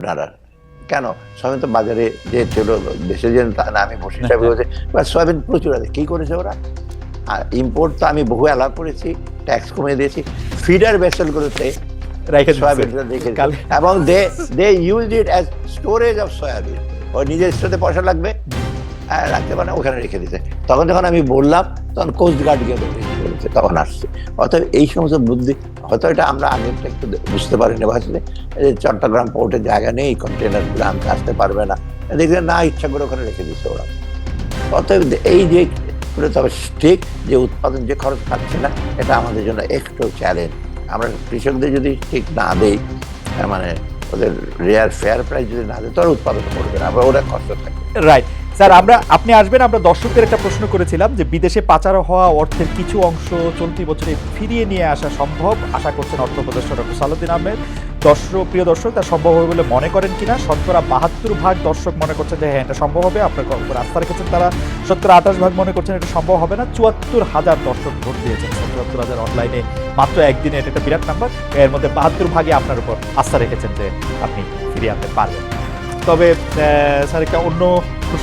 আপনারা কেন? সয়াবিন তো বাজারে যে ছিল দেশে যে না আমি বসে হিসাবে বলছি বা সয়াবিন প্রচুর আছে। কি করেছে ওরা? আর ইম্পোর্ট তো আমি বহু অ্যালাউ করেছি ট্যাক্স কমিয়ে দিয়েছি। ফিডার ভেসেলগুলোতে। এবং they they use it as storage of soybean. ওই নিজের স্টোরে পয়সা লাগবে। আর রাখতে পারে ওখানে রেখে দিতে তখন যখন আমি বললাম তখন কোস্ট গার্ড গিয়ে বলেছে তখন আসছে। অতএব এই সমস্ত বুদ্ধি, হয়তো এটা আমরা আগেরটা একটু বুঝতে পারিনি এই যে চট্টগ্রাম পোর্টের জায়গা নেই কন্টেনারগুলো আনতে আসতে পারবে না। দেখলে না ইচ্ছা করে ওখানে রেখে দিচ্ছে ওরা। অতএব এই যে তবে ঠিক যে উৎপাদন, যে খরচ পাচ্ছে না, এটা আমাদের জন্য একটু চ্যালেঞ্জ আমরা কৃষকদের যদি ঠিক না দেই মানে ওদের রেয়ার ফেয়ার প্রাইস যদি না দেয় তারা উৎপাদন করবে না। আবার ওরা কষ্ট থাকে। রাইট স্যার, আমরা, আপনি আসবেন, আমরা দর্শকদের একটা প্রশ্ন করেছিলাম যে বিদেশে পাচার হওয়া অর্থের কিছু অংশ চলতি বছরে ফিরিয়ে নিয়ে আসা সম্ভব? আশা করছেন অর্থ উপদেষ্টা ডক্টর সালাউদ্দিন আহমেদ। দর্শক, প্রিয় দর্শক, তা সম্ভব হবে বলে মনে করেন কিনা? শতকরা বাহাত্তর ভাগ দর্শক মনে করছেন যে হ্যাঁ এটা সম্ভব হবে। আপনার উপর আস্থা রেখেছেন তারা। শতকরা আঠাশ ভাগ মনে করছেন এটা সম্ভব হবে না। চুয়াত্তর হাজার দর্শক ভোট দিয়েছেন। চুয়াত্তর হাজার অনলাইনে মাত্র একদিনে এটা একটা বিরাট নাম্বার এর মধ্যে বাহাত্তর ভাগে আপনার উপর আস্থা রেখেছেন যে আপনি ফিরিয়ে আনতে পারবেন। তবে স্যার একটা অন্য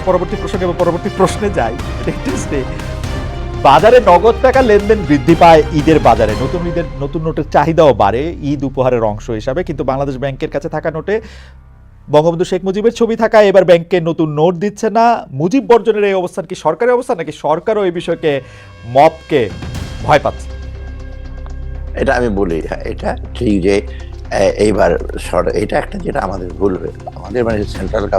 পরবর্তী প্রসঙ্গে এবং পরবর্তী প্রশ্নে যাই। বাজারে নগদ টাকা লেনদেন বৃদ্ধি পায় ঈদের বাজারে। নতুন ঈদের নতুন নোটের চাহিদাও বাড়ে। ঈদ উপহারের অংশ হিসাবে কিন্তু বাংলাদেশ ব্যাংকের কাছে থাকা নোটে বঙ্গবন্ধু শেখ মুজিবের ছবি থাকা এবার ব্যাংকে নতুন নোট দিচ্ছে না। মুজিব বর্জনের এই অবস্থান কি সরকারি অবস্থান নাকি সরকারও এই বিষয়কে মপকে ভয় পাচ্ছে? এটা আমি বলি হ্যাঁ, এটা ঠিক যে এইবার সর- এটা একটা যেটা আমাদের ভুল আমাদের মানে সেন্ট্রাল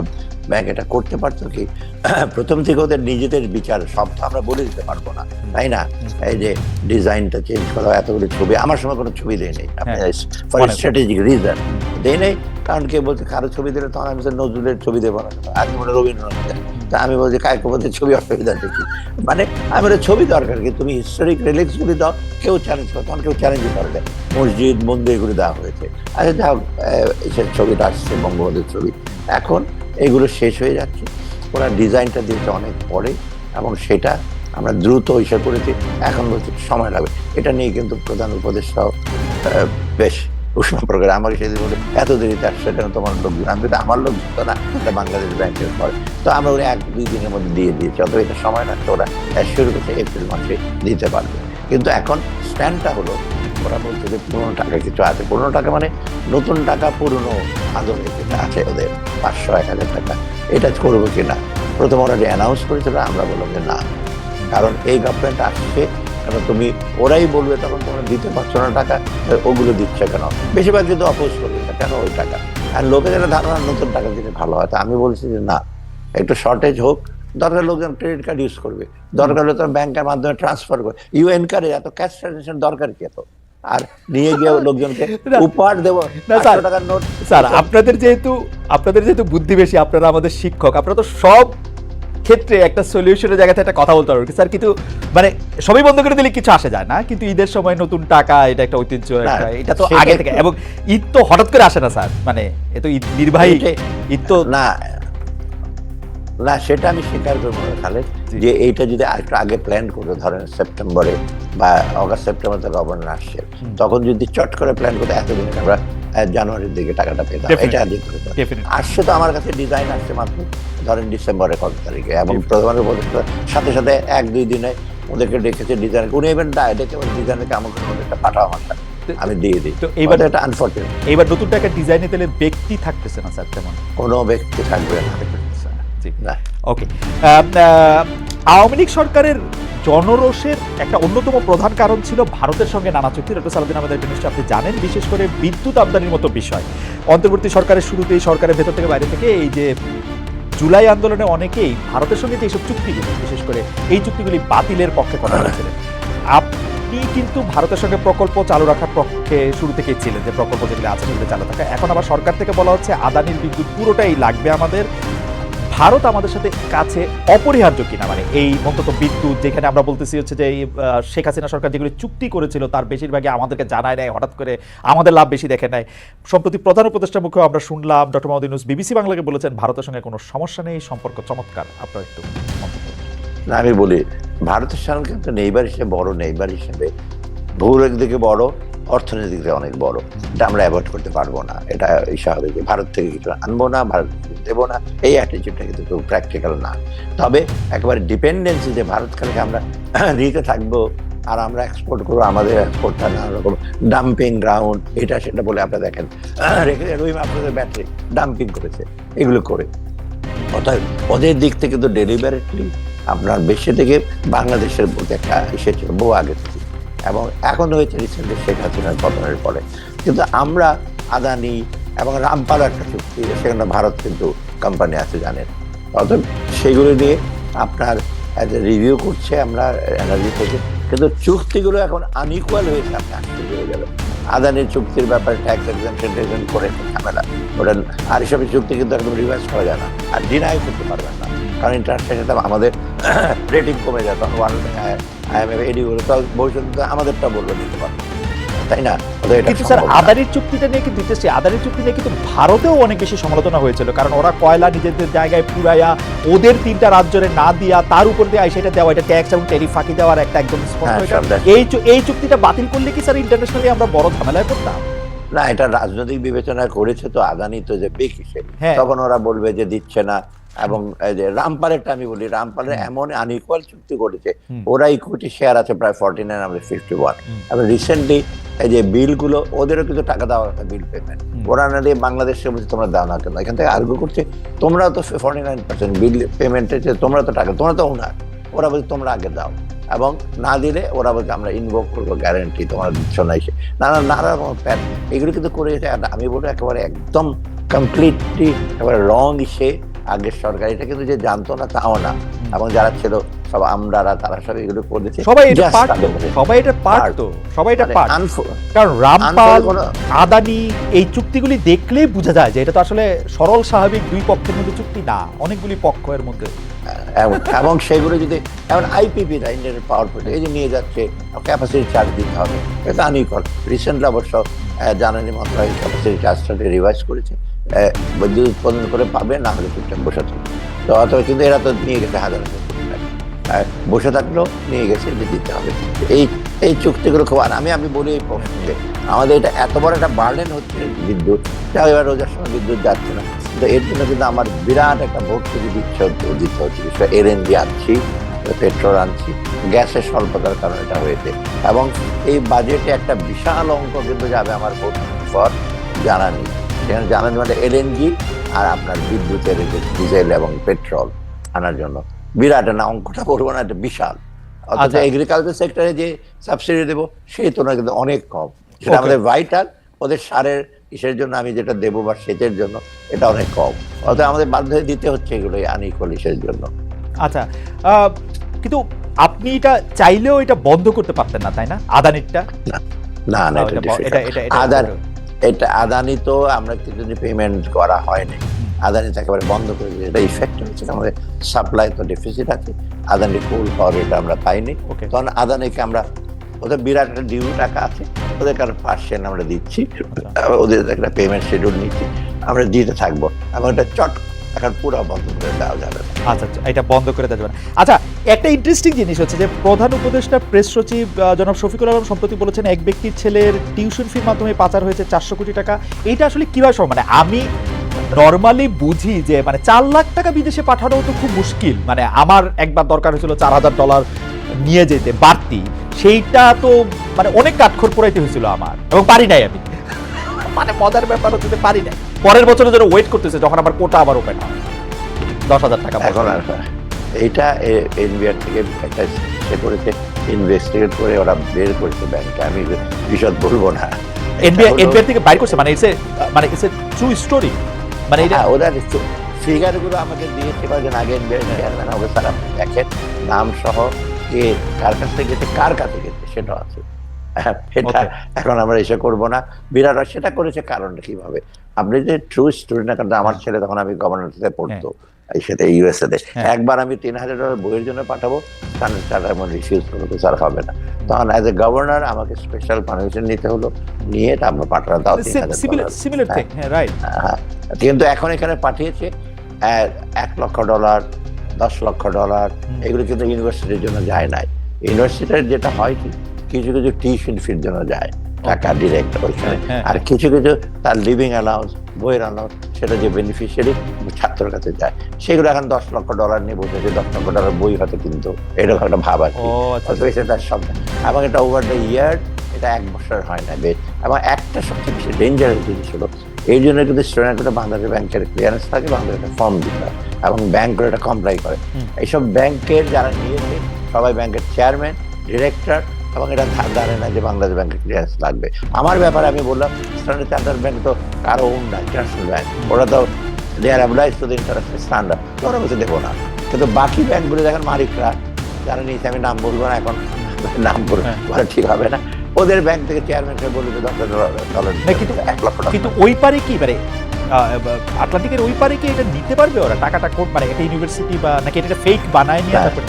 ব্যাংক এটা করতে পারতো কি? প্রথম থেকে ওদের নিজেদের বিচার সব তো আমরা বলে দিতে পারব না তাই না? এই যে ডিজাইনটা চেঞ্জ করা এতগুলো ছবি আমার সময় কোনো ছবি দেয় নেই। ফর। স্ট্র্যাটেজিক রিজন দেয় নেই কারণ কে বলছে কারও ছবি দিলে তখন আমি নজরুলের ছবি দেবো না। আগে বলে রবীন্দ্রনাথ। তা আমি বলছি কায়ক বলতে ছবি অসুবিধা দেখি। মানে আমার ছবি দরকার কি? তুমি হিস্টোরিক রিলিক্সগুলি দাও, কেউ চ্যালেঞ্জ করো তখন কেউ চ্যালেঞ্জ করে মসজিদ মন্দিরগুলি দেওয়া হয়েছে। আচ্ছা যা হোক এসব ছবিটা আসছে, বঙ্গবন্ধুর ছবি। এখন এগুলো শেষ হয়ে যাচ্ছে। ওরা ডিজাইনটা দিয়েছে অনেক পরে, এবং সেটা আমরা দ্রুত হিসেব করেছি। এখন বলছি, সময় লাগবে। এটা নিয়ে কিন্তু প্রধান উপদেষ্টাও বেশ উষ্ণ প্রকার আমাকে সেদিন বলে, এত দেরিতে আসছে কেন তোমার লোকজন আমি আমার লোক তো না, এটা বাংলাদেশ ব্যাংকের পরে। তো আমরা ওরা এক দুই দিনের মধ্যে দিয়ে দিয়েছি অথবা এটা সময় লাগছে ওরা শুরু করছে, এপ্রিল মাসে দিতে পারবে। কিন্তু এখন স্ট্যান্ডটা হলো, ওরা বলছে যে পুরোনো টাকা কিছু আছে। পুরোনো টাকা মানে নতুন টাকা, পুরনো আদরে যেটা আছে, ওদের পাঁচশো, এক হাজার টাকা। এটা করব কিনা? প্রথম ওরা যে অ্যানাউন্স করেছিল, আমরা বললাম যে না। কারণ এই গভর্নমেন্ট আসছে কারণ তুমি ওরাই বলবে তখন তোমরা দিতে পারছ না টাকা ওগুলো দিচ্ছে কেন? বেশিরভাগ কিন্তু অপোজ করবে না, কেন ওই টাকা? আর লোকের একটা ধারণা নতুন টাকা দিলে ভালো হয়। তা আমি বলছি যে না একটু শর্টেজ হোক দরকার লোকজন ক্রেডিট কার্ড ইউজ করবে দরকার হলে তোর ব্যাংকের মাধ্যমে ট্রান্সফার করে ইউ কার্ডে এত ক্যাশ ট্রানজেকশন দরকার কি এত? আর নিয়ে গিয়ে লোকজনকে উপহার দেবো টাকার নোট স্যার আপনাদের যেহেতু আপনাদের যেহেতু বুদ্ধি বেশি আপনারা আমাদের শিক্ষক আপনারা তো সব ক্ষেত্রে একটা সলিউশনের জায়গাতে একটা কথা বলতে পারব। স্যার কিন্তু মানে সবই বন্ধ করে দিলে কিছু আসে যায় না কিন্তু ঈদের সময় নতুন টাকা এটা একটা ঐতিহ্য এটা তো আগে থেকে। এবং ঈদ তো হঠাৎ করে আসে না স্যার। মানে এ তো ঈদ নির্বাহী ঈদ তো না না সেটা আমি স্বীকার করব খালেদ। যে এইটা যদি আরেকটু আগে প্ল্যান করতো ধরেন সেপ্টেম্বরে বা অগাস্ট সেপ্টেম্বর থেকে গভর্নর আসছে তখন যদি চট করে প্ল্যান করতো এতদিন আমরা জানুয়ারির দিকে টাকাটা পেতাম এটা. আসছে তো আমার কাছে ডিজাইন আসছে মাত্র ধরেন ডিসেম্বরের কত তারিখে এবং. প্রধানের সাথে সাথে এক দুই দিনে ওদেরকে ডেকেছে ডিজাইন উনি ইভেন ডেকে ডিজাইনকে আমাকে ওদেরটা পাঠাও আমার। আমি দিয়ে দিই। তো এইবার- এটা আনফর্চুনেট এইবার নতুন টাকা ডিজাইনে তাহলে ব্যক্তি থাকতেছে না স্যার তেমন? কোনো ব্যক্তি থাকবে না। না। ওকে আওয়ামী লীগ সরকারের জনরোষের একটা অন্যতম প্রধান কারণ ছিল ভারতের সঙ্গে নানা চুক্তি। ডক্টর সালাদিন আমাদের নিশ্চয় আপনি জানেন বিশেষ করে বিদ্যুৎ আমদানির মতো বিষয়। অন্তর্বর্তী সরকারের শুরুতেই সরকারের ভেতর থেকে বাইরে থেকে এই যে জুলাই আন্দোলনে অনেকেই ভারতের সঙ্গে যে এইসব চুক্তিগুলি বিশেষ করে এই চুক্তিগুলি বাতিলের পক্ষে কথা বলেছিলেন। আপনি কিন্তু ভারতের সঙ্গে প্রকল্প চালু রাখার পক্ষে শুরু থেকেই ছিলেন যে প্রকল্প যেগুলি আছে সেগুলো চালু থাকা। এখন আবার সরকার থেকে বলা হচ্ছে আদানির বিদ্যুৎ পুরোটাই লাগবে আমাদের। ভারত আমাদের সাথে কাছে অপরিহার্য কিনা? মানে এই অন্তত বিদ্যুৎ যেখানে আমরা বলতেছি হচ্ছে যে শেখ হাসিনা সরকার যেগুলি চুক্তি করেছিল, তার বেশিরভাগই আমাদেরকে জানায় নেয়, হঠাৎ করে আমাদের লাভ বেশি দেখে নেয়। সম্প্রতি প্রধান উপদেষ্টা মুখেও আমরা শুনলাম, ডক্টর মোহাম্মদ ইউনুস বিবিসি বাংলাকে বলেছেন, ভারতের সঙ্গে কোনো সমস্যা নেই, সম্পর্ক চমৎকার। আপনার একটু আমি বলি, ভারতের সঙ্গে কিন্তু নেইবার হিসেবে বড়, নেইবার হিসেবে ভৌগোলিক দিকে বড় অর্থনৈতিক অনেক বড়, এটা আমরা অ্যাভয়েড করতে পারব না। এটা স্বাভাবিক ভারত থেকে কিছু আনব না, ভারত দেবো না, এই অ্যাটিচিউডটা কিন্তু খুব প্র্যাকটিক্যাল না। তবে একেবারে ডিপেন্ডেন্সি যে ভারত খালিকে আমরা নিতে থাকব আর আমরা এক্সপোর্ট করব, আমাদের এক্সপোর্টটা নানা রকম ডাম্পিং গ্রাউন্ড এটা সেটা বলে আপনারা দেখেন। রেখে রহিম আপনাদের ব্যাটারি ডাম্পিং করেছে, এগুলো করে। অতএব ওদের দিক থেকে তো ডেলিভারেটলি আপনার বেশি থেকে বাংলাদেশের প্রতি একটা এসেছিল বহু আগে থেকে। এবং এখন হয়েছে রিসেন্টলি শেখ হাসিনার পতনের পরে। কিন্তু আমরা আদানি এবং রামপাল একটা চুক্তি, সেখানে ভারত কিন্তু কোম্পানি আছে, জানেন। অর্থাৎ সেগুলো নিয়ে আপনার রিভিউ করছে আমরা এনার্জি থেকে। কিন্তু চুক্তিগুলো এখন আনইকুয়াল হয়ে সামনে আসতে হয়ে গেল। আদানির চুক্তির ব্যাপারে ট্যাক্স এক্সামশন টেকশন করে ঝামেলা। ওটা আর এসব চুক্তি কিন্তু একদম রিভাইজ করা যায় না, আর ডিনাই করতে পারবেন না। কারণ ইন্টারন্যাশনাল আমাদের রেটিং কমে যায়, তখন ওয়ার্ল্ড আইএমএফ এডিগুলো তো ভবিষ্যতে আমাদেরটা বলব দিতে পারব তাই না? কিন্তু স্যার। আদানির চুক্তিটা নিয়ে কিন্তু দিতেছি? আদানির চুক্তি নিয়ে কিন্তু ভারতেও অনেক বেশি সমালোচনা হয়েছিল কারণ ওরা কয়লা নিজেদের জায়গায় পুরাইয়া ওদের তিনটা রাজ্যরে না দিয়া তার উপর দিয়ে সেটা দেওয়া এটা ট্যাক্স এবং টেরিফ ফাঁকি দেওয়ার একটা একদম হ্যাঁ, এই এই চুক্তিটা বাতিল করলে কি স্যার ইন্টারন্যাশনালি আমরা বড় ঝামেলায় পড়তাম? না এটা রাজনৈতিক বিবেচনা করেছে তো আদানি তো যে বেক হিসেবে হ্যাঁ। তখন ওরা বলবে যে দিচ্ছে না। এবং এই যে রামপালেরটা আমি বলি রামপালের এমন আনইকুয়াল চুক্তি করেছে। ওরা ইকুইটি শেয়ার আছে প্রায় ফর্টি নাইন আমাদের ফিফটি ওয়ান এবং রিসেন্টলি এই যে বিলগুলো ওদেরও কিন্তু টাকা দেওয়া একটা বিল পেমেন্ট ওরা না দিয়ে বাংলাদেশে বলছে তোমরা দাও না কেন? এখান থেকে আর্গু করছে তোমরা তো ফর্টি নাইন পার্সেন্ট বিল পেমেন্টের তোমরা তো টাকা তোমরা তো ওনার ওরা বলছে তোমরা আগে দাও। এবং না দিলে ওরা বলছে আমরা ইনভোক করব গ্যারেন্টি তোমরা দিচ্ছ না এসে। নানা নানা রকম প্যান এগুলো কিন্তু করে আমি বলব একেবারে একদম কমপ্লিটলি একেবারে রং সে আগের সরকার এটা কিন্তু যে জানতো না তাও না। এবং যারা ছিল সব আমরারা তারা সব এগুলো করেছে। সবাই এটা পারতো সবাই এটা পারতো সবাই এটা মানে পারত কারণ রামপাল আদানি এই চুক্তিগুলি দেখলেই বোঝা যায় যে এটা তো আসলে সরল স্বাভাবিক দুই পক্ষের মধ্যে চুক্তি না অনেকগুলি পক্ষ এর মধ্যে। এবং- সেগুলো যদি এখন আইপিপি ইন্ডিয়ান পাওয়ার প্রজেক্ট এই যে নিয়ে যাচ্ছে ক্যাপাসিটি চার্জ দিতে হবে। এটা আনইকল রিসেন্টলি অবশ্য জ্বালানি মন্ত্রণালয় ক্যাপাসিটি চার্জটাকে রিভাইজ করেছে। বিদ্যুৎ উৎপাদন করে পাবে, না হলে চুপচাপ বসে থাকবে তো অথবা কিন্তু এরা তো নিয়ে গেছে হাজার হাজার। বসে থাকলেও নিয়ে গেছে যে দিতে হবে। এই এই চুক্তিগুলো খুব আর আমি আমি বলি এই প্রসঙ্গে আমাদের এটা এত বড় একটা বার্ডেন হচ্ছে বিদ্যুৎ, যা এবার রোজার সময় বিদ্যুৎ যাচ্ছে না। তো এর জন্য কিন্তু আমার বিরাট একটা ভর্তুকি দিচ্ছে দিতে হচ্ছে করে এলএনজি আনছি, পেট্রোল আনছি, গ্যাসের স্বল্পতার কারণে এটা হয়েছে। এবং এই বাজেটে একটা বিশাল অঙ্ক কিন্তু যাবে আমার ফর জ্বালানি সেখানে জ্বালানি মানে এলএনজি আর আপনার বিদ্যুতের ডিজেল এবং পেট্রোল আনার জন্য। বিরাট না অঙ্কটা বলব না এটা বিশাল। অথচ আচ্ছা। এগ্রিকালচার সেক্টরে যে সাবসিডি দেবো সেই তুলনায় কিন্তু অনেক কম। সেটা আমাদের ভাইটাল ওদের সারের কিসের জন্য আমি যেটা দেবো বা সেচের জন্য এটা অনেক কম। অর্থাৎ আমাদের বাধ্য হয়ে দিতে হচ্ছে এগুলো আনইকুয়াল ইসের জন্য। আচ্ছা আহ, কিন্তু আপনি এটা চাইলেও এটা বন্ধ করতে পারতেন না তাই না? আদানিরটা? না না এটা এটা ব- এটা আদানি তো আমরা কিন্তু পেমেন্ট করা হয়নি। আদানি তো একেবারে বন্ধ করে দিয়েছে। এটা ইফেক্ট হয়েছে আমাদের সাপ্লাই তো ডেফিসিট আছে। আদানি কোল পাওয়ার এটা আমরা পাইনি। ওকে তখন আদানিকে আমরা ওদের বিরাট একটা ডিউ টাকা আছে। ওদের কারণ পার্সেন্ট আমরা দিচ্ছি। ওদের একটা পেমেন্ট শিডিউল নিচ্ছি। আমরা দিতে থাকব। এবং এটা চট এখন পুরো বন্ধ করে দেওয়া যাবে। আচ্ছা আচ্ছা এটা বন্ধ করে দেওয়া যাবে না। আচ্ছা একটা ইন্টারেস্টিং জিনিস হচ্ছে যে প্রধান উপদেষ্টা প্রেস সচিব জনাব শফিকুল আলম সম্প্রতি বলেছেন এক ব্যক্তির ছেলের টিউশন ফির মাধ্যমে পাচার হয়েছে চারশো কোটি টাকা। এটা আসলে কীভাবে সম্ভব? মানে আমি নর্মালি বুঝি যে মানে চার লাখ টাকা বিদেশে পাঠানো তো খুব মুশকিল। মানে আমার একবার দরকার হয়েছিল চার হাজার ডলার নিয়ে যেতে, বাড়তি। সেইটা তো মানে অনেক কাঠখড় পোড়াইতে হয়েছিল আমার। এবং পারি নাই আমি। মানে মজার ব্যাপার হচ্ছে পারি নাই। পরের বছরের জন্য ওয়েট করতেছে, যখন আমার কোটা আবার ওপেন হয়। দশ হাজার টাকা এইটা এনবিআর থেকে একটা সে করেছে ইনভেস্টিগেট করে ওরা বের করেছে ব্যাংকে আমি বিশদ বলব না। এনবিআই এটা হলো- এনবিআই থেকে বাইর করছে মানে ইটস মানে ইটস এ ট্রু স্টোরি মানে এটা হ্যাঁ, ওরা ফিগার আমাকে দিয়েছে আগে চেয়ারম্যান হবে স্যার দেখেন নাম সহ কে কার কাছ থেকে গেছে কার কাছে গেছে সেটাও আছে। হ্যাঁ, এটা এখন আমরা এসে করব না। বিরাট সেটা করেছে কারণটা কীভাবে? আপনি যে ট্রু স্টোরি না কারণ আমার ছেলে তখন আমি গভর্নর পড়তো। এই সেটা ইউএসএ তে হ্যাঁ। একবার আমি তিন হাজার ডলার বইয়ের জন্য পাঠাবো তাহলে তারা এমন রিফিউজ করব স্যার হবে না। তখন অ্যাজ এ গভর্নর আমাকে স্পেশাল পারমিশন নিতে হলো নিয়ে তারপর পাঠানো থিং হ্যাঁ। হ্যাঁ, কিন্তু এখন এখানে পাঠিয়েছে এক- এক লক্ষ ডলার দশ লক্ষ ডলার এগুলো কিন্তু ইউনিভার্সিটির জন্য যায় নাই। ইউনিভার্সিটির যেটা হয় কি কিছু কিছু টিউশন ফির জন্য যায়। টাকা ডিরেক্ট ওইখানে হ্যাঁ। আর কিছু কিছু তার লিভিং অ্যালাউন্স বইয়ের অ্যালাউন্স সেটা যে বেনিফিশিয়ারি ছাত্রের কাছে যায় সেগুলো এখন দশ লক্ষ ডলার নিয়ে বসেছে দশ লক্ষ ডলার বই হয়তো কিন্তু এরকম একটা ভাব আছে। ও আচ্ছা। সেটা সব এবং এটা ওভার দ্য ইয়ার এটা এক বছর হয় না বেশ। এবং একটা সবচেয়ে বেশি ডেঞ্জারাস জিনিস হলো এই জন্য কিন্তু স্টুডেন্টরা বাংলাদেশ ব্যাংকের ক্লিয়ারেন্স থাকে বাংলাদেশ ফর্ম দিতে হয়। এবং ব্যাংকগুলো এটা কমপ্লাই করে। এইসব ব্যাংকের যারা নিয়েছে সবাই ব্যাংকের চেয়ারম্যান ডিরেক্টর এবং এটা জানে না যে বাংলাদেশ ব্যাংকের ক্লিয়ারেন্স লাগবে। আমার ব্যাপারে আমি বললাম স্ট্যান্ডার্ড চার্টার্ড ব্যাংক তো কারও ওন না ইন্টারন্যাশনাল ব্যাংক ওরা তো they are applies to the international standard ওরা বলছে দেবো না। কিন্তু বাকি ব্যাংকগুলো দেখেন মালিকরা যারা নিয়েছে আমি নাম বলব না এখন নাম বলব হ্যাঁ। ঠিক হবে না। ওদের ব্যাংক থেকে চেয়ারম্যান সাহেব বলে যে দশ হাজার ডলার কিন্তু এক লক্ষ টাকা। কিন্তু ওই পারে কি মানে আটলান্টিকের ওই পারে কি এটা নিতে পারবে ওরা? টাকাটা কোন মানে একটা ইউনিভার্সিটি বা নাকি এটা ফেক বানায় নিয়ে হ্যাঁ। তারপরে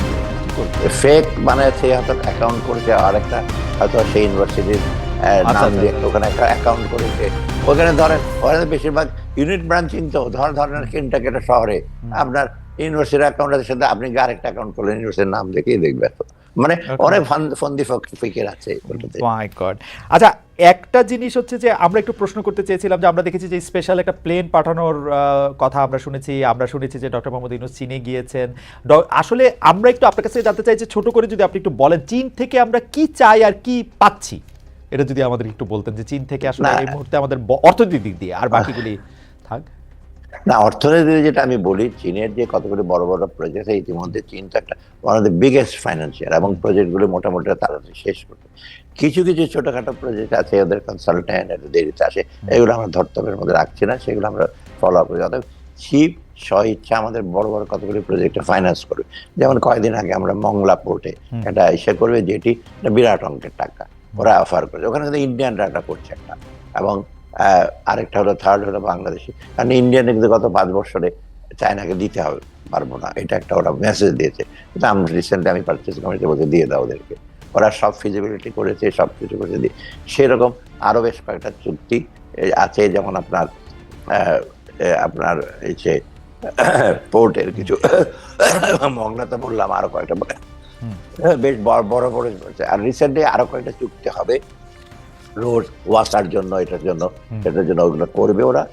করবে? ফেক বানাচ্ছে হয়তো অ্যাকাউন্ট করেছে আর একটা হয়তো সেই ইউনিভার্সিটির আচ্ছা, নাম দিয়ে আচ্ছা। ওখানে একটা অ্যাকাউন্ট করেছে ওখানে ধরেন ওখানে বেশিরভাগ ইউনিট ব্রাঞ্চিং তো ধর ধরেন একটা শহরে আপনার ইউনিভার্সিটির অ্যাকাউন্ট আছে সাথে আপনি আরেকটা অ্যাকাউন্ট করলেন ইউনিভার্সিটির নাম দেখেই দেখবে তো মানে অনেক ফন্দি ফক- ফিকির আছে মাই গড আচ্ছা একটা জিনিস হচ্ছে যে আমরা একটু প্রশ্ন করতে চেয়েছিলাম যে আমরা দেখেছি যে স্পেশাল একটা প্লেন পাঠানোর কথা আমরা শুনেছি। আমরা শুনেছি যে ডক্টর মোহাম্মদ ইউনুস চীনে গিয়েছেন। আসলে আমরা একটু আপনার কাছে জানতে চাই যে ছোট করে যদি আপনি একটু বলেন চীন থেকে আমরা কি চাই আর কি পাচ্ছি? এটা যদি আমাদের একটু বলতেন যে চীন থেকে আসলে এই মুহূর্তে আমাদের অর্থনৈতিক দিক দিয়ে আর বাকিগুলি থাক। না অর্থনীতি যেটা আমি বলি চীনের যে কতগুলি বড় বড় প্রজেক্ট ইতিমধ্যে চীন তো একটা one of the biggest financial এবং প্রজেক্টগুলো মোটামুটি তাড়াতাড়ি শেষ করবে কিছু কিছু ছোটখাটো প্রজেক্ট আছে ওদের কনসালটেন্ট দেরিতে আসে এগুলো আমরা ধর্তব্যের মধ্যে রাখছি না সেগুলো আমরা ফলো আপ করি। অর্থাৎ চিপ স্ব ইচ্ছা আমাদের বড় বড় কতগুলি প্রজেক্টে ফাইন্যান্স করবে। যেমন কয়েকদিন আগে আমরা মংলা পোর্টে একটা ইসে করবে যেটি বিরাট অঙ্কের টাকা। ওরা অফার করে ওখানে কিন্তু ইন্ডিয়ানরা একটা করছে একটা। এবং আরেকটা হলো থার্ড হলো বাংলাদেশি। কারণ ইন্ডিয়ানে কিন্তু গত পাঁচ বছরে চায়নাকে দিতে হবে পারব না। এটা একটা ওরা মেসেজ দিয়েছে। কিন্তু আমি রিসেন্টলি আমি পারচেস কমিটি বলতে দিয়ে দাও ওদেরকে। ওরা সব ফিজিবিলিটি করেছে সব কিছু করেছে। দিয়ে সেরকম আরও বেশ কয়েকটা চুক্তি আছে যেমন আপনার আপনার এই যে পোর্টের কিছু মংলা তো বললাম আরও কয়েকটা। বেশ বড় বড় বড় আর রিসেন্টলি আরও কয়েকটা চুক্তি হবে। রোড ওয়াসার জন্য এটার জন্য এটার জন্য ওগুলো করবে ওরা।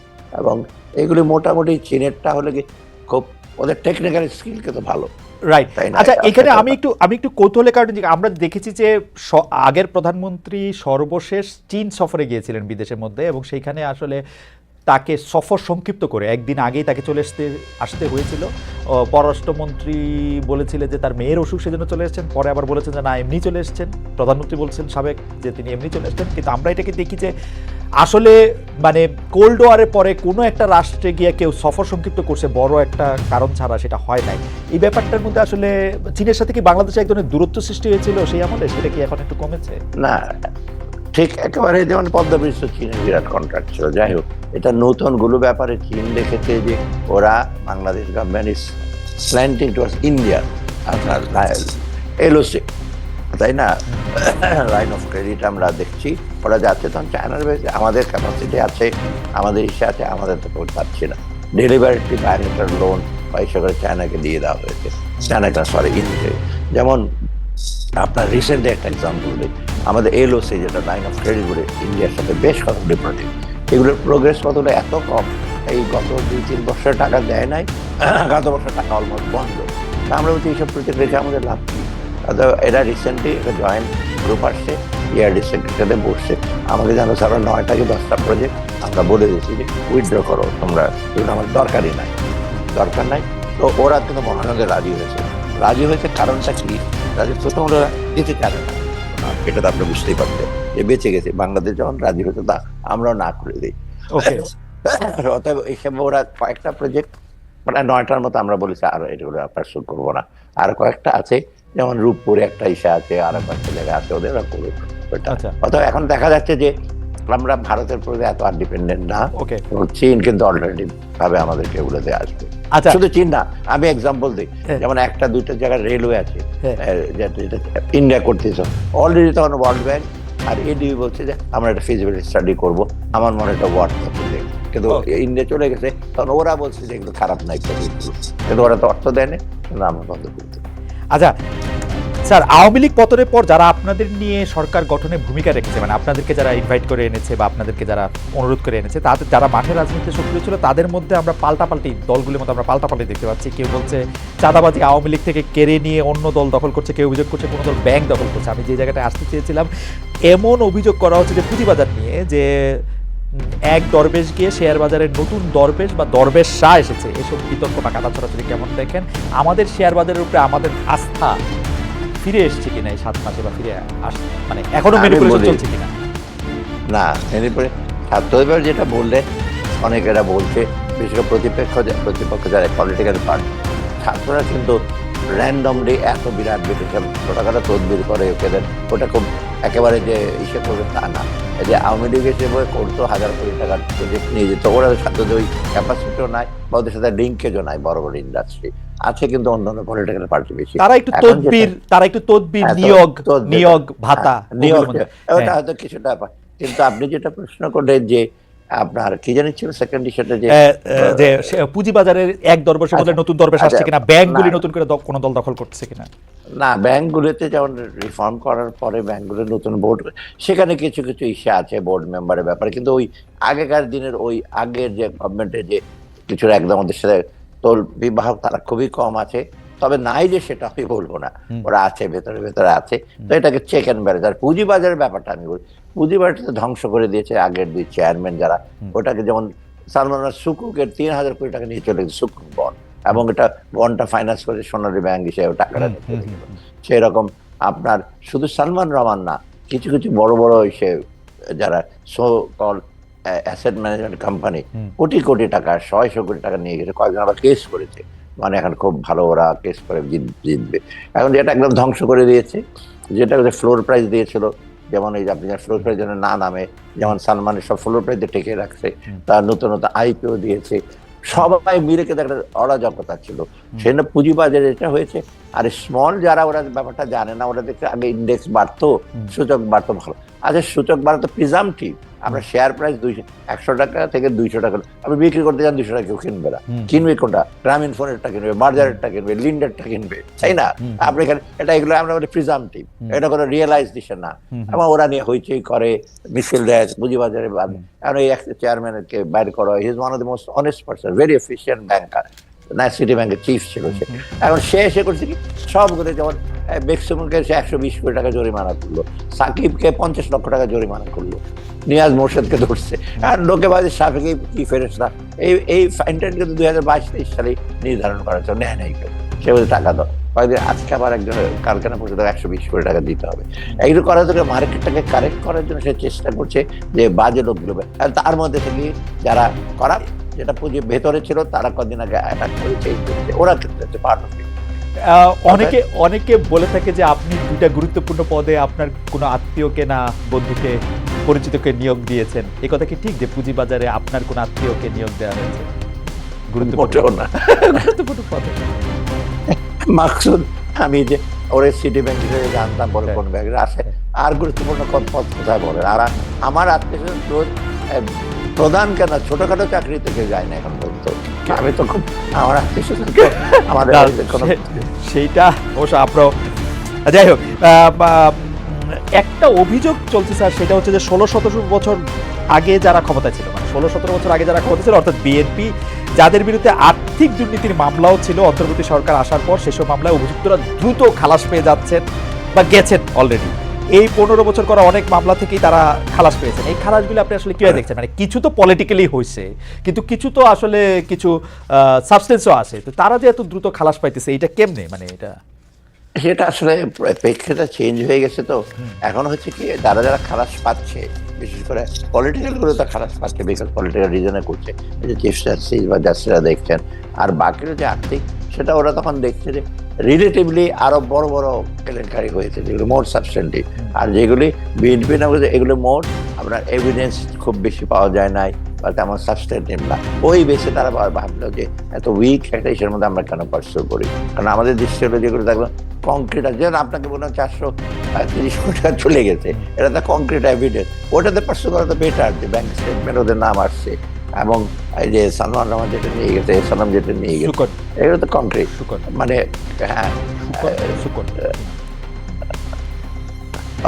এবং এগুলি মোটামুটি চীনেরটা হলে কি খুব ওদের টেকনিক্যাল স্কিল তো ভালো। রাইট তাই না? আচ্ছা এখানে আমি একটু আমি একটু কৌতূহলের কারণে আমরা দেখেছি যে আগের প্রধানমন্ত্রী সর্বশেষ চীন সফরে গিয়েছিলেন বিদেশের মধ্যে এবং সেইখানে আসলে তাকে সফর সংক্ষিপ্ত করে। একদিন আগেই তাকে চলে আসতে আসতে হয়েছিল। পররাষ্ট্রমন্ত্রী বলেছিলেন যে তার মেয়ের অসুখ সেজন্য চলে এসেছেন। পরে আবার বলেছেন যে না, এমনি চলে এসেছেন। প্রধানমন্ত্রী বলছেন সাবেক যে তিনি এমনি চলে এসেছেন। কিন্তু আমরা এটাকে দেখি যে আসলে মানে কোল্ড ওয়ারের পরে কোনো একটা রাষ্ট্রে গিয়ে কেউ সফর সংক্ষিপ্ত করছে, বড় একটা কারণ ছাড়া সেটা হয় নাই। এই ব্যাপারটার মধ্যে আসলে চীনের সাথে কি বাংলাদেশে এক ধরনের দূরত্ব সৃষ্টি হয়েছিল সেই আমলে সেটা কি এখন একটু কমেছে? না ঠিক একেবারে যেমন পদ্মবিশ্ব চীনের বিরাট কন্ট্রাক্ট ছিল। যাই হোক, এটা নতুনগুলো ব্যাপারে চীন দেখেছে যে ওরা Bangladesh government is slanting towards India আপনার এলওসি তাই না? লাইন অফ ক্রেডিট আমরা দেখছি। ওরা যাচ্ছে তখন চায়নার বেশি আমাদের ক্যাপাসিটি আছে, আমাদের ইসে আছে, আমাদের তো করতে পারছি না। ডেলিভারিটি বাইরেটার লোন পয়সা করে চায়নাকে দিয়ে দেওয়া হয়েছে। চায়নাকে সরি ইন্ডিয়া যেমন আপনার রিসেন্টলি একটা এক্সাম্পল দিই। আমাদের এলওসি যেটা লাইন অফ ক্রেডিট বলে ইন্ডিয়ার সাথে বেশ কতগুলি প্রজেক্ট এগুলোর প্রোগ্রেস কতটা এত কম? এই গত দুই, তিন বছর টাকা দেয় নাই, গত বছর টাকা অলমোস্ট বন্ধ। আমরা বলছি, এইসব প্রজেক্ট রেখে আমাদের লাভ কি? এরা রিসেন্টলি একটা জয়েন্ট গ্রুপ আসছে ইয়ারডি সেক্রেটারিতে বসছে। আমাকে জানো সারা নয়টা কি দশটা প্রজেক্ট আমরা বলে দিয়েছি যে উইথড্র করো, তোমরা এগুলো আমার দরকারই নাই। দরকার নাই। তো ওরা কিন্তু মহানন্দে রাজি হয়েছে। রাজি হয়েছে কারণটা কি? রাজি প্রথম ওরা দিতে চায় না এটা তো আপনি বুঝতেই পারছেন যে বেঁচে গেছে। বাংলাদেশ যখন রাজি হয়েছে তা আমরাও না করে দিই। ওকে অতএব হিসেবে ওরা কয়েকটা প্রজেক্ট মানে নয়টার মতো আমরা বলেছি আর এগুলো আপনার শুরু করব না। আর কয়েকটা আছে যেমন রূপপুরে একটা ইসা আছে আর একটা জায়গা আছে ওদের করবে আচ্ছা। অতএব এখন দেখা যাচ্ছে যে আমরা ভারতের প্রতি এত আর ডিপেন্ডেন্ট না ওকে চীন কিন্তু অল্টারনেটিভ ভাবে আমাদেরকে এগুলোতে আসবে। আচ্ছা। শুধু চীন না আমি এক্সাম্পল দিই। হ্যাঁ। যেমন একটা দুইটা জায়গায় রেলওয়ে আছে। হ্যাঁ। যেটা ইন্ডিয়া করতেছে। অলরেডি তখন ওয়ার্ল্ড ব্যাংক আর এডিবি বলছে যে আমরা একটা ফিজিবিলিটি স্টাডি করব। আমার মনে একটা ওয়ার্ড থাকে কিন্তু ইন্ডিয়া চলে গেছে। তখন ওরা বলছে যে এগুলো খারাপ নাই project কিন্তু ওরা তো অর্থ দেয়নি। আমরা বন্ধ করতে আচ্ছা স্যার, আওয়ামী লীগ পতনের পর যারা আপনাদের নিয়ে সরকার গঠনে ভূমিকা রেখেছে মানে আপনাদেরকে যারা ইনভাইট করে এনেছে বা আপনাদেরকে যারা অনুরোধ করে এনেছে, তাদের যারা মাঠে রাজনীতিতে সক্রিয় ছিল, তাদের মধ্যে আমরা পাল্টাপাল্টি দলগুলির মধ্যে আমরা পাল্টাপাল্টি দেখতে পাচ্ছি। কেউ বলছে, চাঁদাবাজি আওয়ামী লীগ থেকে কেড়ে নিয়ে অন্য দল দখল করছে, কেউ অভিযোগ করছে কোনো দল ব্যাংক দখল করছে। আমি যে জায়গাটায় আসতে চেয়েছিলাম, এমন অভিযোগ করা হচ্ছে যে পুঁজিবাজার নিয়ে যে এক দরবেশ গিয়ে শেয়ার বাজারের নতুন দরবেশ বা দরবেশ শাহ এসেছে। এসব বিতর্ক বা কাটা ছড়াছড়ি কেমন দেখেন, আমাদের শেয়ার বাজারের উপরে আমাদের আস্থা ফিরে এসছে কিনা এই সাত মাসে বা ফিরে আস মানে এখনও ম্যানিপুলেশন চলছে কিনা? না ম্যানিপুলে ছাত্রদের যেটা বললে অনেকেরা বলছে বিশেষ করে প্রতিপক্ষ যা- প্রতিপক্ষ যারা পলিটিক্যাল পার্টি ছাত্ররা কিন্তু র্যান্ডমলি এত বিরাট বিটিশন ছোটখাটো তদবির করে ওকে দেন। ওটা খুব একেবারে যে ইসে করবে তা না। যে আওয়ামী লীগ হিসেবে করতো হাজার কোটি টাকার প্রজেক্ট নিয়ে যেত ওরা সাথে ওই ক্যাপাসিটিও নাই বা ওদের সাথে লিঙ্কেজও নাই বড় বড় ইন্ডাস্ট্রি আছে কিন্তু অন্যান্য পলিটিক্যাল পার্টি বেশি। তারা একটু তদবির তারা একটু তদবির হ্যাঁ, নিয়োগ নিয়োগ ভাতা হ্যাঁ, নিয়োগ ওগুলোর ওটা হ্যাঁ। হয়তো কিছুটা ব্যাপার। কিন্তু আপনি যেটা প্রশ্ন করলেন যে আপনার কি জানি ছিল সেকেন্ড ইস্যুটা যে যে পুঁজিবাজারের এক দরবেশের মধ্যে আচ্ছা, নতুন দরবেশ আসছে আচ্ছা, কিনা ব্যাংকগুলি নতুন করে কোনো দল দখল কিনা? না ব্যাংকগুলোতে যেমন রিফর্ম করার পরে ব্যাংকগুলো নতুন বোর্ড সেখানে কিছু কিছু ইস্যু আছে বোর্ড মেম্বারের ব্যাপারে। কিন্তু ওই আগেকার দিনের ওই আগের যে গভর্নমেন্টের যে কিছু একদম ওদের সাথে তোল বিবাহ তারা খুবই কম আছে। তবে নাই যে সেটা আমি বলব না। ওরা আছে ভেতরে ভেতরে আছে। তো এটাকে চেক অ্যান্ড ব্যালেন্স আর পুঁজিবাজারের ব্যাপারটা আমি বলি। পুঁজিবাজারটা ধ্বংস করে দিয়েছে আগের দুই চেয়ারম্যান যারা। ওটাকে যেমন সালমান সুকুকে তিন হাজার কোটি টাকা নিয়ে চলে গেছে সুকুক বন্ড এবং এটা বন্ডটা ফাইন্যান্স করে সোনালী ব্যাংক হিসেবে টাকাটা। সেই রকম আপনার শুধু সালমান রহমান না কিছু কিছু বড় বড় সে যারা so call asset management company কোটি কোটি টাকা ছয়শো কোটি টাকা নিয়ে গেছে কয়েকজন আবার কেস করেছে। মানে এখন খুব ভালো ওরা কেস করে জিতবে। এখন যেটা একদম ধ্বংস করে দিয়েছে যেটা ফ্লোর প্রাইস দিয়েছিল যেমন এই যে আপনি ফ্লোর যেন না নামে যেমন সালমানের সব ফ্লোর প্রাইজ টেকে রাখছে। তার নতুন নতুন আইপিও দিয়েছে সবাই মিলে কিন্তু একটা অরাজকতা ছিল। সেজন্য পুঁজিবাজার এটা হয়েছে। আর স্মল যারা ওরা ব্যাপারটা জানে না ওরা দেখছে আগে ইন্ডেক্স বাড়তো সূচক বাড়তো ভালো। আচ্ছা সূচক বাড়তো প্রিজামটিভ আমরা শেয়ার প্রাইস দুইশো একশো টাকা থেকে দুইশো টাকা। আপনি বিক্রি করতে যান দুইশো টাকা কেউ কিনবে না। কিনবে কোনটা? গ্রামীণ ফোনেরটা কিনবে বার্জারেরটা কিনবে লিন্ডারটা কিনবে তাই না? আপনি এখানে এটা এগুলো আমরা বলি প্রিজামটিভ। এটা কোনো রিয়েলাইজ দিছে না। এবং ওরা নিয়ে হইচই করে মিছিল দেয় পুঁজিবাজারে বাদ। কারণ এই চেয়ারম্যানকে বাইর করা is one of the most honest person very efficient banker city ব্যাংকের চিফ ছিল সে। এখন সে এসে করছে কি? সবগুলো যেমন বেক্সিমকে সে একশো বিশ কোটি টাকা জরিমানা করল। সাকিবকে পঞ্চাশ লক্ষ টাকা জরিমানা করল। নিয়াজ মোর্শেদকে ধরছে। আর লোকে বাজে সাফিকে কি ফেরেস্তা এই এই ফাইনটা কিন্তু দুই হাজার বাইশ তেইশ সালে নির্ধারণ করা হচ্ছে নেয় নাই কেউ। সে বলে টাকা দাও। কয়েকদিন আজকে আবার একজন কারখানা পর্যন্ত একশো বিশ কোটি টাকা দিতে হবে। এইগুলো করার জন্য মার্কেটটাকে কারেক্ট করার জন্য সে চেষ্টা করছে যে বাজে লোকগুলো তার মধ্যে থেকে যারা করার যেটা পুঁজি ভেতরে ছিল তারা কদিন আগে অ্যাটাক করেছে। ওরা কিন্তু অফ অনেকে অনেকে বলে থাকে যে আপনি দুইটা গুরুত্বপূর্ণ পদে আপনার কোনো আত্মীয়কে না বন্ধুকে পরিচিতকে নিয়োগ দিয়েছেন। এই কথা কি ঠিক যে পুঁজিবাজারে আপনার কোনো আত্মীয়কে নিয়োগ দেওয়া হয়েছে? গুরুত্বপূর্ণ না। গুরুত্বপূর্ণ পদে। মাকসুদ আমি যে ওরে সিটি ব্যাংক হিসেবে জানতাম বলে হ্যাঁ। কোন ব্যাংকে আসে আর গুরুত্বপূর্ণ কোন পদ কোথায় বলে? আর আমার আত্মীয় স্বজন প্রধান কেন? ছোটখাটো চাকরি থেকে যায় না এখন পর্যন্ত। আমি তো খুব আমার আত্মীয় আমাদের সেইটা অবশ্য আপনার যাই হোক একটা অভিযোগ চলছে স্যার সেটা হচ্ছে যে ষোলো সতেরো বছর আগে যারা ক্ষমতা ছিল মানে ষোলো সতেরো বছর আগে যারা ক্ষমতা ছিল অর্থাৎ বিএনপি যাদের বিরুদ্ধে আর্থিক দুর্নীতির মামলাও ছিল অন্তর্বর্তী সরকার আসার পর সেসব মামলায় অভিযুক্তরা দ্রুত খালাস পেয়ে যাচ্ছেন বা গেছেন অলরেডি এই পনেরো বছর করা অনেক মামলা থেকেই তারা খালাস পেয়েছেন। এই খালাসগুলো আপনি আসলে কীভাবে দেখছেন? মানে কিছু তো পলিটিক্যালি হয়েছে কিন্তু কিছু তো আসলে কিছু সাবস্টেন্সও আছে। তো তারা যে এত দ্রুত খালাস পাইতেছে এটা কেমনে? মানে এটা সেটা আসলে প্রেক্ষিতটা চেঞ্জ হয়ে গেছে তো। এখন হচ্ছে কি যারা যারা খালাস পাচ্ছে, বিশেষ করে পলিটিক্যালগুলো তো খালাস পাচ্ছে বিকজ পলিটিক্যাল রিজনে করছে যে চিফ জাস্টিস বা জাস্টিসরা দেখছেন, আর বাকিরা যে আর্থিক, সেটা ওরা তখন দেখছে যে রিলেটিভলি আরও বড় বড় কেলেঙ্কারি হয়েছে, যেগুলো মোর সাবস্টেন্টিভ আর যেগুলি বিএনপি না এগুলো মোর আপনার এভিডেন্স খুব বেশি পাওয়া যায় নাই, বা তেমন সাবস্টেন্টিভ না। ওই বেশি তারা ভাব- ভাবলো যে এত উইক একটা ইসের মধ্যে আমরা কেন পার্সু করি? কারণ আমাদের দৃষ্টি হলো যেগুলো দেখলাম কংক্রিট আছে। আপনাকে বললাম চারশো তিরিশ কোটি টাকা চলে গেছে। এটা তো কংক্রিট এভিডেন্স ওটাতে পার্সু করা তো বেটার যে ব্যাংক স্টেটমেন্ট ওদের নাম আসছে। এবং এই যে সালমান রহমান যেটা নিয়ে গেছে সালাম যেটা নিয়ে গেছে এগুলো তো কংক্রিট মানে হ্যাঁ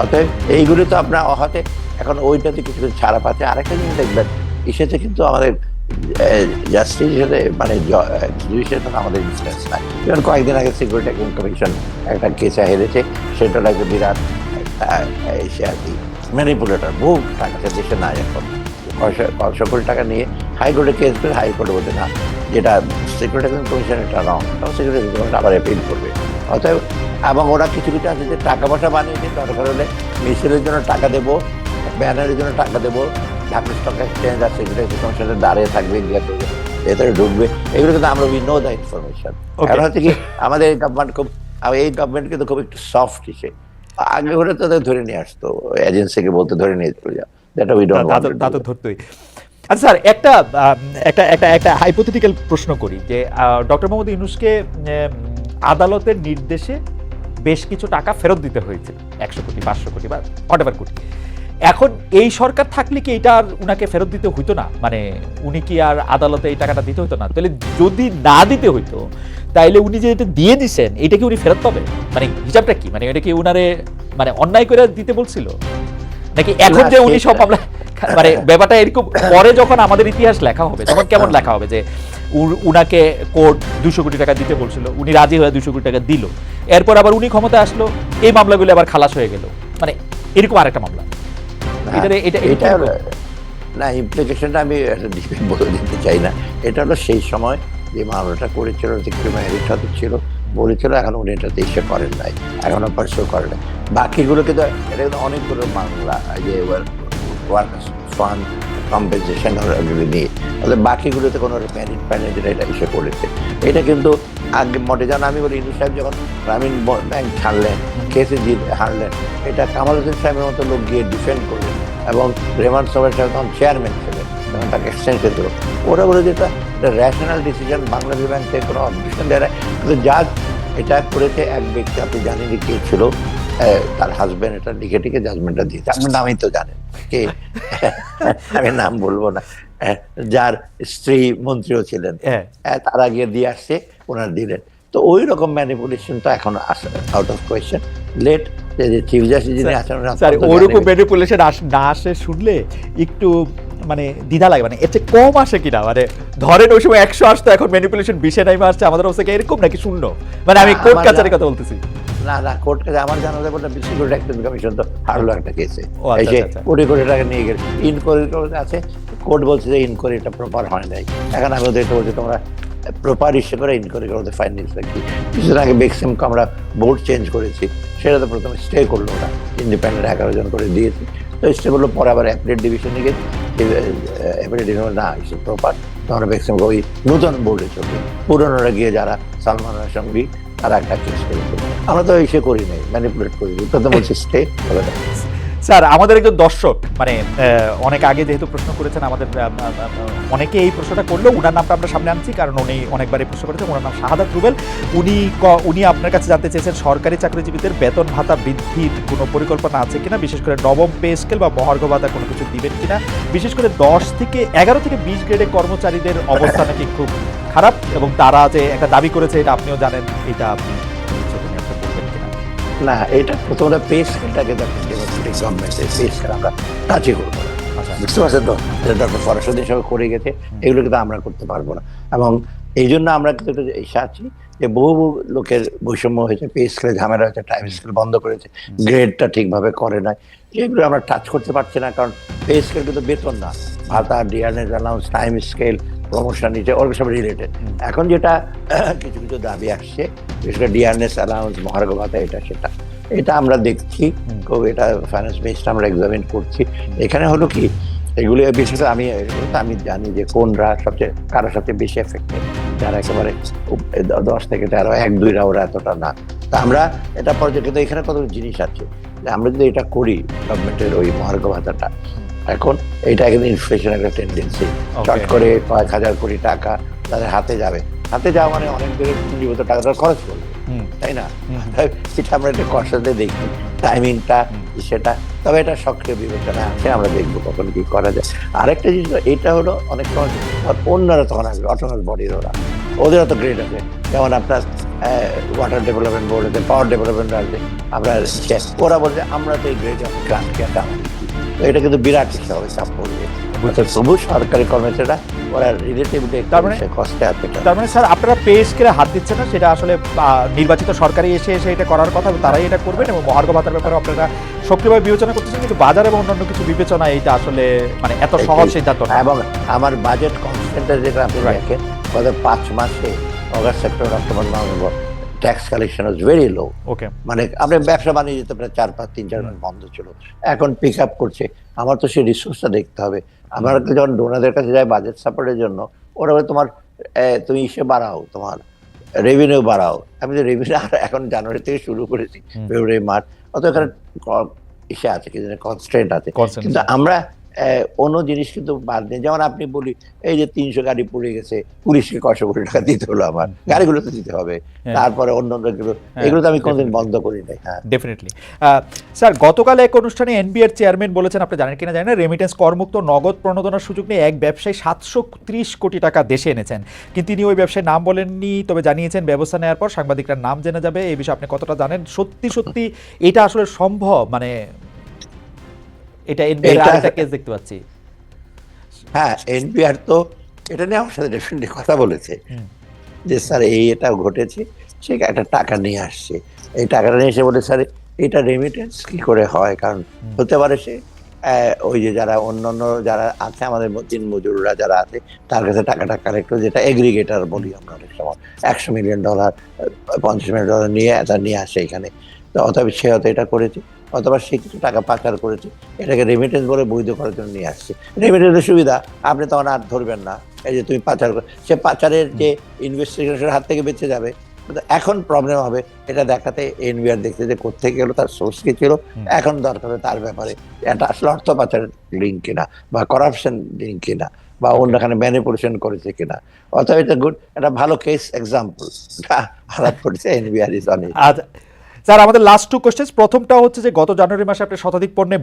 অতএব এইগুলো তো আপনার অহাতে এখন ওইটাতে কিছু কিছু ছাড়া পাচ্ছে। আরেকটা জিনিস দেখবেন ইসেতে কিন্তু আমাদের জাস্টিস হিসেবে মানে জুডিশিয়াল আমাদের ইনফ্লুয়েন্স নাই। যেমন কয়েকদিন আগে সিকিউরিটি কমিশন একটা কেসে হেরেছে, সেটা একটা বিরাট এসে আর কি ম্যানিপুলেটার বহু টাকা সে দেশে নাই এখন। কয়শো কোটি টাকা নিয়ে হাইকোর্টে কেস করে হাইকোর্টে বলতে না, যেটা সিকিউরিটি কমিশন এটা রং তখন সিকিউরিটি কমিশন আবার অ্যাপিল করবে। অতএব, এবং ওরা কিছু কিছু আছে যে টাকা পয়সা বানিয়েছে, দরকার হলে মিছিলের জন্য টাকা দেবো ব্যানারের জন্য টাকা দেবো ঢাকা স্টক এক্সচেঞ্জ আর সিকিউরিটি কমিশনে দাঁড়িয়ে থাকবে ভেতরে ঢুকবে। এগুলো কিন্তু আমরা উই নো দ্য ইনফরমেশন কারণ হচ্ছে কি আমাদের এই গভর্নমেন্ট খুব এই গভর্নমেন্ট কিন্তু খুব একটু সফট হিসেবে আগে হলে তাদের ধরে নিয়ে আসতো এজেন্সিকে বলতে ধরে নিয়ে চলে যাও দ্যাট উই ডোন্ট তা তো- তা আচ্ছা স্যার একটা একটা একটা একটা হাইপোথেটিক্যাল প্রশ্ন করি যে ডক্টর মোহাম্মদ ইউনুসকে আদালতের নির্দেশে বেশ কিছু টাকা ফেরত দিতে হয়েছে। একশো কোটি পাঁচশো কোটি বা হোয়াট কোটি এখন এই সরকার থাকলে কি এটা আর উনাকে ফেরত দিতে হইতো না? মানে উনি কি আর আদালতে এই টাকাটা দিতে হইতো না? তাহলে যদি না দিতে হইতো তাইলে উনি যে এটা দিয়ে দিছেন এটা কি উনি ফেরত পাবে মানে হিসাবটা কি? মানে এটা কি উনারে মানে অন্যায় করে দিতে বলছিল? নাকি এখন যে উনি সব মামলা মানে ব্যাপারটা এরকম পরে যখন আমাদের ইতিহাস লেখা হবে তখন কেমন লেখা হবে যে উনাকে কোর্ট দুশো কোটি টাকা দিতে বলছিল উনি রাজি হয়ে দুশো কোটি টাকা দিল। এরপর আবার উনি ক্ষমতা আসলো এই মামলাগুলো আবার খালাস হয়ে গেল। মানে এরকম আরেকটা মামলা। এটা এটা না ইমপ্লিকেশনটা আমি একটা ডিফেন্ড বলে দিতে চাই না। এটা হলো সেই সময় যে মামলাটা করেছিল যে ক্রিমিনাল সাথে ছিল বলেছিল এখন উনি এটা দেশে করেন নাই এখনও পার্সু করেন নাই। বাকিগুলো কিন্তু এটা কিন্তু অনেকগুলো মামলা যে ওয়ার্কার্স ফান্ড কম্পেনসেশন নিয়ে। তাহলে বাকিগুলোতে কোনো প্যানিট প্যানিট এটা এসে করেছে। এটা কিন্তু আগে মোটে যেন আমি বলি ইন্দু সাহেব যখন গ্রামীণ ব্যাংক ছাড়লেন কেসে হারলেন, এটা কামাল হোসেন সাহেবের মতো লোক গিয়ে ডিফেন্ড করলেন এবং রেমান সাহেবের সাহেব তখন চেয়ারম্যান ছিলেন তাকে এক্সটেনশন দিল। ওরা বলে যে এটা র্যাশনাল ডিসিশন বাংলাদেশ ব্যাংক থেকে কোনো অবজেকশন দেয় না। কিন্তু জাজ এটা করেছে এক ব্যক্তি, আপনি জানেন কে ছিল? তার হাজবেন্ড এটা লিখে টিকে জাজমেন্টটা দিয়েছে। আপনার নামই তো জানেন। কে? আমি নাম বলব না। যার স্ত্রী মন্ত্রীও ছিলেন। হ্যাঁ। আহ, তারা গিয়ে দিয়ে আসছে ওনার দিলেন। তো ওই রকম ম্যানিপুলেশন তো এখন আসে out of question late chief justice যিনি আছেন ওনারা স্যার অত্যন্ত ওরকম ম্যানিপুলেশন না আসে শুনলে একটু মানে দ্বিধা লাগে মানে এর চেয়ে কম আসে কিনা? মানে ধরেন ওই সময় একশো আসতো এখন ম্যানিপুলেশন বিশে নাইমে আসছে আমাদের অবস্থা এরকম নাকি শূন্য? মানে আমি কোর্ট কথা বলতেছি। না না কোর্ট কাছে আমার জানা একটা কমিশন তো হারলো একটা কেসে ও, আচ্ছা, আচ্ছা। কোটি কোটি টাকা নিয়ে গেছে ইনকোয়ারি আছে কোর্ট বলছে যে ইনকোয়ারিটা প্রপার হয় নাই। এখন আমি ওদের বলছি, তোমরা প্রপার ইস্যু করে ইনকোয়ারি করো ফাইন্যান্স কি? কিছুদিন আগে বেক্সিমকে আমরা বোর্ড চেঞ্জ করেছি সেটা তো প্রথমে স্টে করল ওরা ইন্ডিপেন্ডেন্ট এগারো জন করে দিয়েছি। তো স্টে করল, পরে আবার অ্যাপিলেট ডিভিশনে গেছে। অ্যাপিলেট ডিভিশন না ইস্যু প্রপার তোমরা বেক্সিমকে ওই নতুন বোর্ডে চলবে পুরনোরা গিয়ে যারা সালমানের সঙ্গে, তারা একটা কেস করেছে। আমরা তো ইসে করি নাই ম্যানিপুলেট করি। প্রথম বলছি স্টে স্যার, আমাদের একজন দর্শক মানে অনেক আগে যেহেতু প্রশ্ন করেছেন, আমাদের অনেকে এই প্রশ্নটা করল উনার নামটা আমরা সামনে আনছি, কারণ উনি অনেকবার এই প্রশ্ন করেছেন ওনার নাম শাহাদাত রুবেল। উনি উনি আপনার কাছে জানতে চেয়েছেন, সরকারি চাকরিজীবীদের বেতন ভাতা বৃদ্ধির কোনো পরিকল্পনা আছে কিনা? বিশেষ করে নবম পে স্কেল বা মহার্ঘ ভাতা কোনো কিছু দিবেন কিনা? বিশেষ করে দশ থেকে এগারো থেকে বিশ গ্রেডের কর্মচারীদের অবস্থা নাকি খুব খারাপ এবং তারা যে একটা দাবি করেছে, এটা আপনিও জানেন, এটা আপনি না এটা প্রথমত পে স্কেলটাকে ডেমোক্রেটিক পে স্কেল আমরা করব না। আচ্ছা বুঝতে পারছেন তো? ডক্টর ফরাসুদ্দিন সব করে গেছে এগুলো কিন্তু আমরা করতে পারব না। এবং এই জন্য আমরা কিন্তু একটু এসে আছি যে বহু বহু লোকের বৈষম্য হয়েছে পে স্কেলে ঝামেলা হয়েছে টাইম স্কেল বন্ধ করেছে গ্রেডটা ঠিকভাবে করে নাই। এগুলো আমরা টাচ করতে পারছি না কারণ পে স্কেল কিন্তু বেতন না। ভাতা dearness allowance time scale promotion নিচে ওর সব রিলেটেড এখন যেটা কিছু কিছু দাবি আসছে বিশেষ করে ডিয়ারনেস অ্যালাউন্স মহার্ঘ ভাতা এটা সেটা। এটা আমরা দেখছি খুব এটা ফাইন্যান্স বেসটা আমরা এক্সামিন করছি। এখানে হলো কি এগুলো বিশেষ আমি আমি জানি যে কোনরা সবচেয়ে কারোর সবচেয়ে বেশি এফেক্টেড যারা একেবারে দশ থেকে তেরো এক দুইরা ওরা এতটা না। তা আমরা এটা পর্যায়ে কিন্তু এখানে কত জিনিস আছে? যে আমরা যদি এটা করি গভর্নমেন্টের ওই মহার্ঘ ভাতাটা এখন এটা কিন্তু ইনফ্লেশন একটা টেন্ডেন্সি চট করে কয়েক হাজার কোটি টাকা তাদের হাতে যাবে। হাতে যাওয়া মানে অনেক দূরে পুঁজিগত টাকাটা খরচ করবে। তাই না। সেটা আমরা একটা কষ্টতে দেখি। টাইমিংটা সেটা তবে এটা সক্রিয় বিবেচনা আছে আমরা দেখব কখন কি করা যায়। আরেকটা জিনিস এটা হলো অনেক সময় অন্যরা তখন আসবে অটোনাস বডির ওরা। ওদের তো গ্রেড আছে। যেমন আপনার ওয়াটার ডেভেলপমেন্ট বোর্ড আছে পাওয়ার ডেভেলপমেন্ট আছে আমরা যে- ওরা বলছে আমরা তো এই গ্রেড অফ। তো এটা কিন্তু বিরাট একটা হবে চাপ পড়বে তবু সরকারি কর্মচারীরা ওরা রিলেটিভলি তার মানে- কষ্টে আছে তার মানে স্যার আপনারা পে স্কেলে হাত দিচ্ছেন না? সেটা আসলে নির্বাচিত সরকারি এসে এসে এটা করার কথা তারাই এটা করবেন এবং মহার্ঘ ভাতার ব্যাপারে আপনারা সক্রিয়ভাবে বিবেচনা করতেছেন কিন্তু বাজার এবং অন্যান্য কিছু বিবেচনা এটা আসলে মানে এত সহজ সিদ্ধান্ত না। এবং আমার বাজেট কনস্ট্যান্টের যেটা আপনি. দেখেন গত পাঁচ মাসে August September October November tax collection very low okay মানে আপনি ব্যবসা বাণিজ্য তো প্রায় চার পাঁচ তিন চার মাস বন্ধ ছিল। এখন পিক আপ করছে। আমার তো সেই রিসোর্সটা দেখতে হবে। আমার যখন ডোনারদের কাছে যায় বাজেট সাপোর্টের জন্য ওরা বলে তোমার তুমি ইসে বাড়াও তোমার রেভিনিউ বাড়াও। আমি তো রেভিনিউ আর এখন জানুয়ারি থেকে শুরু করেছি ফেব্রুয়ারি মার্চ অত এখানে ইসে আছে কি কনস্ট্রেন্ট আছে. কিন্তু আমরা অন্য জিনিস কিন্তু বাদ নেই যেমন আপনি বলি এই যে তিনশো গাড়ি পড়ে গেছে পুলিশকে কয়শো কোটি টাকা দিতে হলো আমার। গাড়িগুলো তো দিতে হবে। হ্যাঁ। তারপরে অন্য অন্যগুলো হ্যাঁ, এগুলো তো আমি কোনোদিন বন্ধ করি নাই হ্যাঁ। ডেফিনেটলি স্যার গতকাল এক অনুষ্ঠানে এনবিআর চেয়ারম্যান বলেছেন আপনি জানেন কিনা জানেন না রেমিটেন্স করমুক্ত নগদ প্রণোদনার সুযোগ নিয়ে এক ব্যবসায়ী সাতশো ত্রিশ কোটি টাকা দেশে এনেছেন। কিন্তু তিনি ওই ব্যবসায় নাম বলেননি তবে জানিয়েছেন ব্যবস্থা নেওয়ার পর সাংবাদিকরা নাম জেনে যাবে। এই বিষয়ে আপনি কতটা জানেন? সত্যি সত্যি এটা আসলে সম্ভব? মানে এটা এনবিআর আরেকটা কেস দেখতে পাচ্ছি। হ্যাঁ এনপিআর তো এটা নিয়ে আমার সাথে ডেফিনেটলি কথা বলেছে। যে স্যার এই এটা ঘটেছে সে একটা টাকা নিয়ে আসছে। এই টাকাটা নিয়ে এসে বলে স্যার এটা রেমিটেন্স কি করে হয়? কারণ হতে পারে সে ওই যে যারা অন্যান্য যারা আছে আমাদের দিন মজুররা যারা আছে তার কাছে টাকাটা কালেক্ট করে যেটা এগ্রিগেটার বলি আমরা অনেক সময় একশো মিলিয়ন ডলার পঞ্চাশ মিলিয়ন ডলার নিয়ে এটা নিয়ে আসে এখানে। তো অথবা সে হয়তো এটা করেছে। অথবা সে কিছু টাকা পাচার করেছে এটাকে রেমিটেন্স বলে বৈধ করার জন্য নিয়ে আসছে। রেমিটেন্সের সুবিধা আপনি তখন আর ধরবেন না। এই যে তুমি পাচার কর- সে পাচারের যে ইনভেস্টিগেশনের হাত থেকে বেঁচে যাবে। এখন প্রবলেম হবে এটা দেখাতে এনবিআর দেখতে যে কোথেকে গেলো তার সোর্স কি ছিল। এখন দরকার হবে তার ব্যাপারে এটা আসলে অর্থ পাচারের লিঙ্ক কিনা বা করাপশন লিঙ্ক কিনা বা অন্যখানে ম্যানিপুলেশন করেছে কিনা। অথবা এটা গুড একটা ভালো কেস এক্সাম্পল হারাপ করেছে এনবিআর ইজ অন আচ্ছা স্যার আমাদের লাস্ট টু কোশ্চেন প্রথমটা হচ্ছে যে গত জানুয়ারি মাসে আপনি শতাধিক পণ্যে